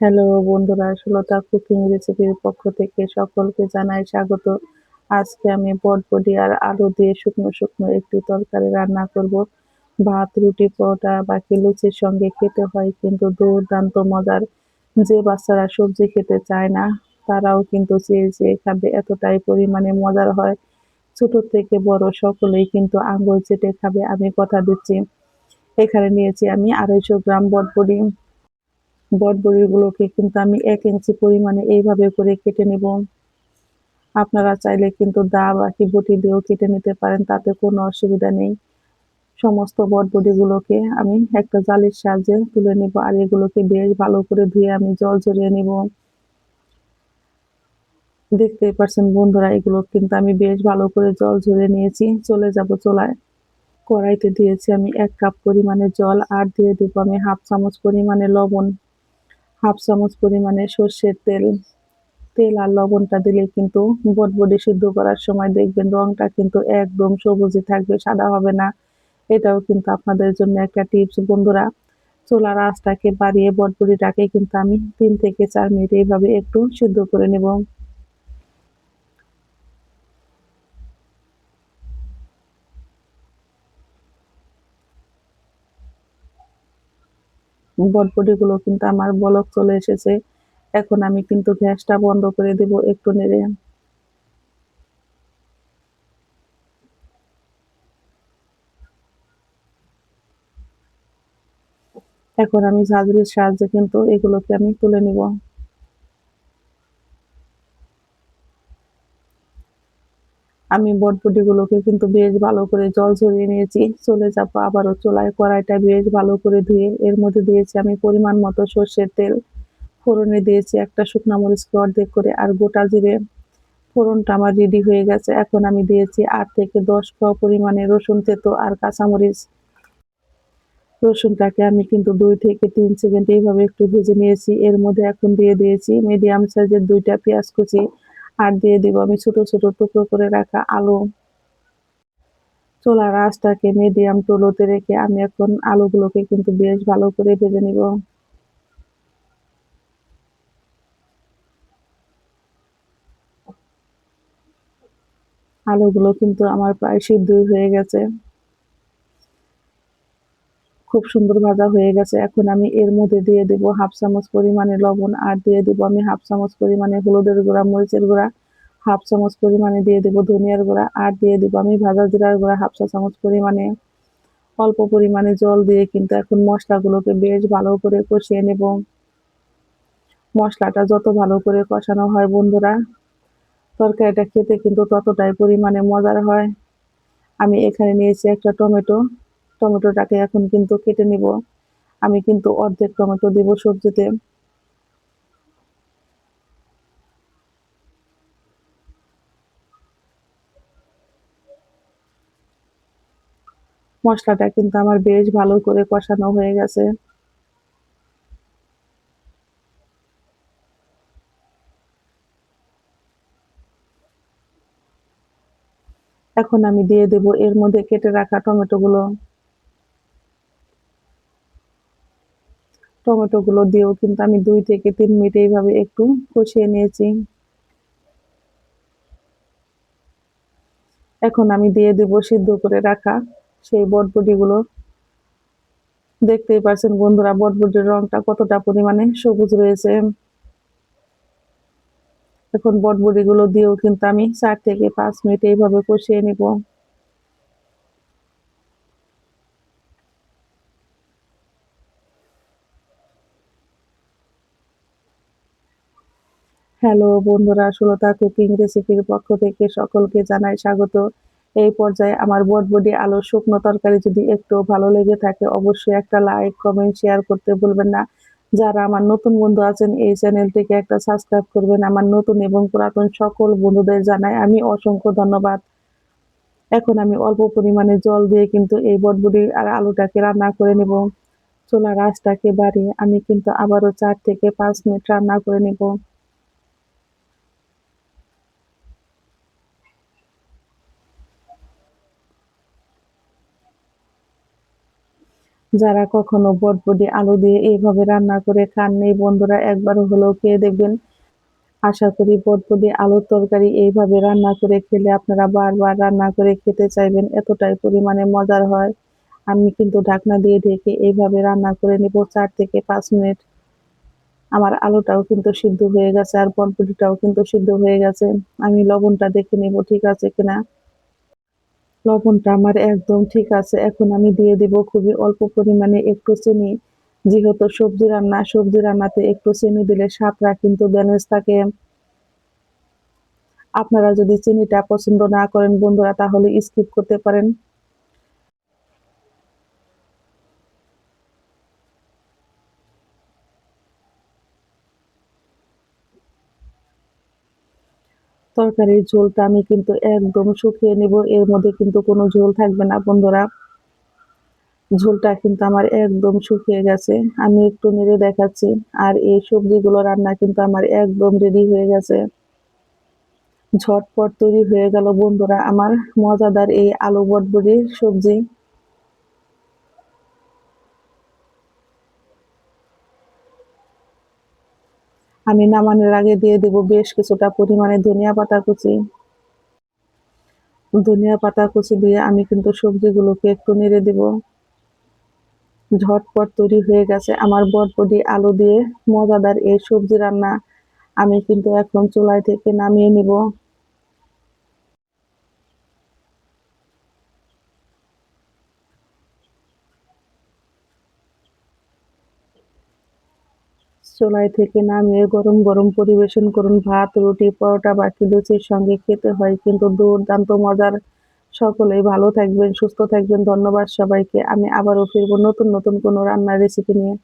Hello বন্ধুরা, Sulata cooking রেসিপির পক্ষ থেকে সকলকে জানাই স্বাগত। আজকে আমি বটবডি আর আলু দিয়ে শুকনো শুকনো একটি তরকারি রান্না করব। ভাত, রুটি, পরোটা, বাকি লুচির সঙ্গে খেতে হয় কিন্তু দুর্দান্ত মজার। যে বাচ্চারা সবজি খেতে চায় না, তারাও কিন্তু চেয়ে চেয়ে খাবে এতটাই পরিমাণে মজার হয়। ছোট থেকে বড় সকলেই কিন্তু আঙ্গুল চেটে খাবে, আমি কথা দিচ্ছি। এখানে নিয়েছি আমি আড়াইশো গ্রাম বটবডি। বটবড়িগুলোকে কিন্তু আমি এক ইঞ্চি পরিমাণে এইভাবে করে কেটে নেব। আপনারা চাইলে কিন্তু দা বা কি বটি দিয়েও কেটে নিতে পারেন, তাতে কোনো অসুবিধা নেই। সমস্ত বটবডিগুলোকে আমি একটা জালির সাহায্যে তুলে নেব আর এগুলোকে বেশ ভালো করে ধুয়ে আমি জল ঝরিয়ে নেব। দেখতেই পাচ্ছেন বন্ধুরা, এগুলো কিন্তু আমি বেশ ভালো করে জল ঝরিয়ে নিয়েছি। চলে যাব চলায়। কড়াইতে দিয়েছি আমি এক কাপ পরিমাণে জল আর দিয়ে দেবো আমি হাফ চামচ পরিমাণে লবণ। হাফ চামচ পরিমাণে সর্ষের তেল তেল আর লবণটা দিলে কিন্তু বটবডি সিদ্ধ করার সময় দেখবেন রংটা কিন্তু একদম সবুজে থাকবে, সাদা হবে না। এটাও কিন্তু আপনাদের জন্য একটা টিপস। বন্ধুরা, চোলার আঁচটাকে বাড়িয়ে বটবডিটাকে কিন্তু আমি তিন থেকে চার মিনিট এইভাবে একটু সিদ্ধ করে নেব। বটবটিগুলো কিন্তু আমার বলক চলে এসেছে। এখন আমি কিন্তু গ্যাসটা বন্ধ করে দেব একটু নেড়ে। এখন আমি ঝাঁঝরির সাহায্যে কিন্তু এগুলোকে আমি তুলে নিব। আমি বটবটিগুলোকে কিন্তু বেশ ভালো করে জল ঝরিয়ে নিয়েছি। চলে যাব আবারও চোলায় কড়াইটা বেশ ভালো করে ধুয়ে, এর মধ্যে দিয়েছি আমি পরিমাণ মতো সর্ষের তেল। ফোড়নে দিয়েছি একটা শুকনা মরিচকে অর্ধেক করে, আর গোটা জিরে ফোড়নটা আমার রেডি হয়ে গেছে। এখন আমি দিয়েছি আট থেকে দশ পাও পরিমাণে রসুন তেতো আর কাঁচামরিচ। রসুনটাকে আমি কিন্তু দুই থেকে তিন সেকেন্ড এইভাবে একটু ভেজে নিয়েছি। এর মধ্যে এখন দিয়ে দিয়েছি মিডিয়াম সাইজের দুইটা পেঁয়াজ কুচি। আর দিয়ে দিব আমি ছোট ছোট টুকরো করে রাখা আলু। চোলা রাসটাকে মিডিয়াম টুলোতে রেখে আমি এখন আলুগুলোকে কিন্তু বেশ ভালো করে ভেজে নিব। আলুগুলো কিন্তু আমার প্রায় সিদ্ধ হয়ে গেছে। খুব সুন্দর ভাজা হয়ে গেছে। এখন আমি এর মধ্যে দিয়ে দেব হাফ চামচ পরিমাণে লবণ আর দিয়ে দেব আমি হাফ চামচ পরিমাণে হলুদের গুঁড়া, মরিচের গুঁড়া, হাফ চামচ পরিমাণে দিয়ে দেব ধনিয়ার গুঁড়া আর দিয়ে দেব আমি ভাজা জিরার গুঁড়া হাফ চা চামচ পরিমাণে। অল্প পরিমাণে জল দিয়ে কিন্তু এখন মশলাগুলোকে বেশ ভালো করে কষিয়ে নেব। মশলাটা যত ভালো করে কষানো হয় বন্ধুরা, তরকারিটা খেতে কিন্তু ততটাই পরিমাণে মজার হয়। আমি এখানে নিয়েছি একটা টমেটো। টমেটোটাকে এখন কিন্তু কেটে নিব। আমি কিন্তু অর্ধেক টমেটো দিব সবজিতে। মশলাটা কিন্তু আমার বেশ ভালো করে কষানো হয়ে গেছে। এখন আমি দিয়ে দেব এর মধ্যে কেটে রাখা টমেটোগুলো। টমেটোগুলো দিয়েও কিন্তু আমি দুই থেকে তিন মিনিট এইভাবে একটু কষিয়ে নিয়েছি। এখন আমি দিয়ে দেব সিদ্ধ করে রাখা সেই বটবটিগুলো। দেখতেই পাচ্ছেন বন্ধুরা, বটবটির রংটা কতটা পরিমাণে সবুজ রয়েছে। এখন বটবটিগুলো দিয়েও কিন্তু আমি চার থেকে পাঁচ মিনিট এইভাবে কষিয়ে নিব। হ্যালো বন্ধুরা, সুলতা কুকিং রেসিপির পক্ষ থেকে সকলকে জানাই স্বাগত। এই পর্যায়ে আমার বটবডি আলু শুকনো তরকারি যদি একটু ভালো লেগে থাকে, অবশ্যই একটা লাইক, কমেন্ট, শেয়ার করতে ভুলবেন না। যারা আমার নতুন বন্ধু আছেন, এই চ্যানেলটিকে একটা সাবস্ক্রাইব করবেন আমার নতুন এবং পুরাতন সকল বন্ধুদের জানাই আমি অসংখ্য ধন্যবাদ। এখন আমি অল্প পরিমাণে জল দিয়ে কিন্তু এই বটবডি আর আলুটাকে রান্না করে নেব। চোলা রাসটাকে বাড়িয়ে আমি কিন্তু আবারও চার থেকে পাঁচ মিনিট রান্না করে নেব। যারা কখনো বটবডি আলু দিয়ে এইভাবে রান্না করে খাননি বন্ধুরা একবার হলেও খেয়ে দেখবেন। আশা করি বটবডি আলুর তরকারি এইভাবে রান্না করে খেলে আপনারা বারবার রান্না করে খেতে চাইবেন, এতটাই পরিমাণে মজার হয়। আমি কিন্তু ঢাকনা দিয়ে ঢেকে এইভাবে রান্না করে নিব চার থেকে পাঁচ মিনিট। আমার আলুটাও কিন্তু সিদ্ধ হয়ে গেছে আর বটবডিটাও কিন্তু সিদ্ধ হয়ে গেছে। আমি লবণটা দেখে নিব ঠিক আছে কিনা। লবণটা আমার একদম ঠিক আছে। এখন আমি দিয়ে দিব খুবই অল্প পরিমাণে একটু চিনি। যেহেতু সবজি রান্না, সবজি রান্নাতে একটু চিনি দিলে স্বাদটা কিন্তু ব্যালেন্স থাকে। আপনারা যদি চিনিটা পছন্দ না করেন বন্ধুরা, তাহলে স্কিপ করতে পারেন। তরকারির ঝোলটা আমি কিন্তু একদম শুকিয়ে নিব। এর মধ্যে কিন্তু কোনো ঝোল থাকবে না, বন্ধুরা। ঝোলটা কিন্তু আমার একদম শুকিয়ে গেছে। আমি একটু নেড়ে দেখাচ্ছি। আর এই সবজিগুলো রান্না কিন্তু আমার একদম রেডি হয়ে গেছে। ঝটপট তৈরি হয়ে গেল, বন্ধুরা, আমার মজাদার এই আলু বটবড়ির সবজি। আমি নামানোর আগে দিয়ে দেব বেশ কিছুটা পরিমাণে ধনিয়া পাতা কুচি। ধনিয়া পাতা কুচি দিয়ে আমি কিন্তু সবজিগুলোকে একটু নেড়ে দেব। ঝটপট তৈরি হয়ে গেছে আমার বরপদি আলু দিয়ে। মজাদার এই সবজি রান্না আমি কিন্তু এখন চুলাই থেকে নামিয়ে নিব। চুলাই থেকে নামিয়ে গরম গরম পরিবেশন করুন। ভাত, রুটি, পরোটা, বাকি লুচির সঙ্গে খেতে হয়, কিন্তু দুর্দান্ত মজার। সকলেই ভালো থাকবেন, সুস্থ থাকবেন। ধন্যবাদ সবাইকে। আমি আবারও ফিরবো নতুন নতুন কোনো রান্নার রেসিপি নিয়ে।